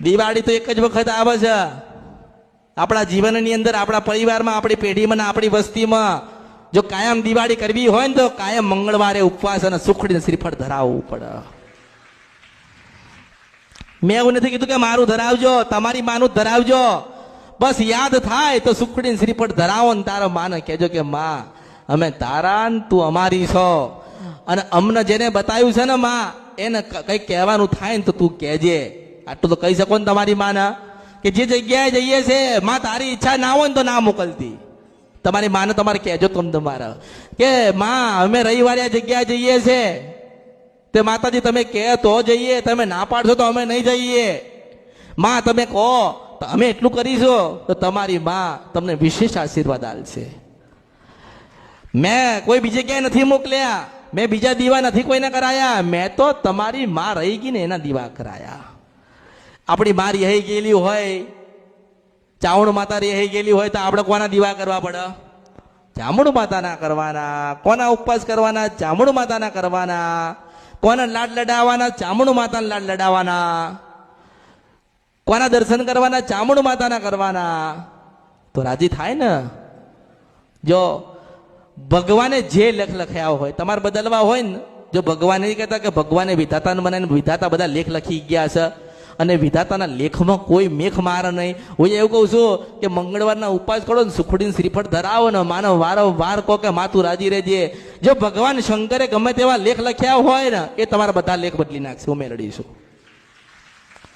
દિવાળી તો એક જ વખત આવે છે. આપણા જીવનની અંદર, આપણા પરિવારમાં, આપણી પેઢીમાં, આપણી વસ્તીમાં જો કાયમ દિવાળી કરવી હોય ને તો કાયમ મંગળવારે ઉપવાસ અને સુખડીને શ્રીફળ ધરાવવું પડે. મેં એવું નથી કીધું કે મારું ધરાવજો, તમારી માનું ધરાવજો. બસ યાદ થાય તો સુખડી શ્રીફળ ધરાવો ને તારો માને કહેજો કે, માં, અમે તારા તું અમારી છો. અને અમને જેને બતાવ્યું છે ને, માં, એને કંઈક કહેવાનું થાય ને તો તું કહેજે. આટલું તો કહી શકો ને તમારી માના કે જે જગ્યાએ જઈએ છે, માં તારી ઈચ્છા ના હોય ને તો ના મોકલતી. તમારી માને તમારે કહેજો તમે તમારા કે માં, અમે રવિવારે જગ્યાએ જઈએ છે. તે માતાજી, તમે કહે તો જઈએ, તમે ના પાડશો તો અમે નહીં જઈએ. માં, તમે કહો, તો અમે એટલું કરીશું, તો તમારી માં તમને વિશેષ આશીર્વાદ આલશે મેં કોઈ બીજે ક્યાંય નથી મોકલ્યા. મેં બીજા દીવા નથી કોઈને કરાયા. મેં તો તમારી માં રહી ગઈ ને એના દીવા કરાયા. આપણી માં રહી ગયેલી હોય ચાવણ માતા રહી ગયેલી હોય તો આપણે કોના દીવા કરવા પડે? ચામુંડ માતાના કરવાના. કોના ઉપવાસ કરવાના? ચામુંડ માતાના કરવાના. કોના લાડ લડાવવાના? ચામુંડ માતાના લાડ લડાવવાના. કોના દર્શન કરવાના? ચામુંડ માતાના કરવાના. તો રાજી થાય ને? જો ભગવાને જે લેખ લખ્યા હોય, તમારે બદલવા હોય ને, જો ભગવાન નહીં કહેતા કે ભગવાને વિધાતાને બનાવીને વિધાતા બધા લેખ લખી ગયા છે અને વિધાતાના લેખમાં કોઈ મેખ મારે નહીં. હું એવું કહું છું કે મંગળવારના ઉપવાસ કરો ને સુખડીને શ્રીફળ ધરાવો ને માનવ વારંવાર કહો કે માથું રાજી રહેજે. જો ભગવાન શંકરે ગમે તેવા લેખ લખ્યા હોય ને, એ તમારા બધા લેખ બદલી નાખશે. હું મેળવીશું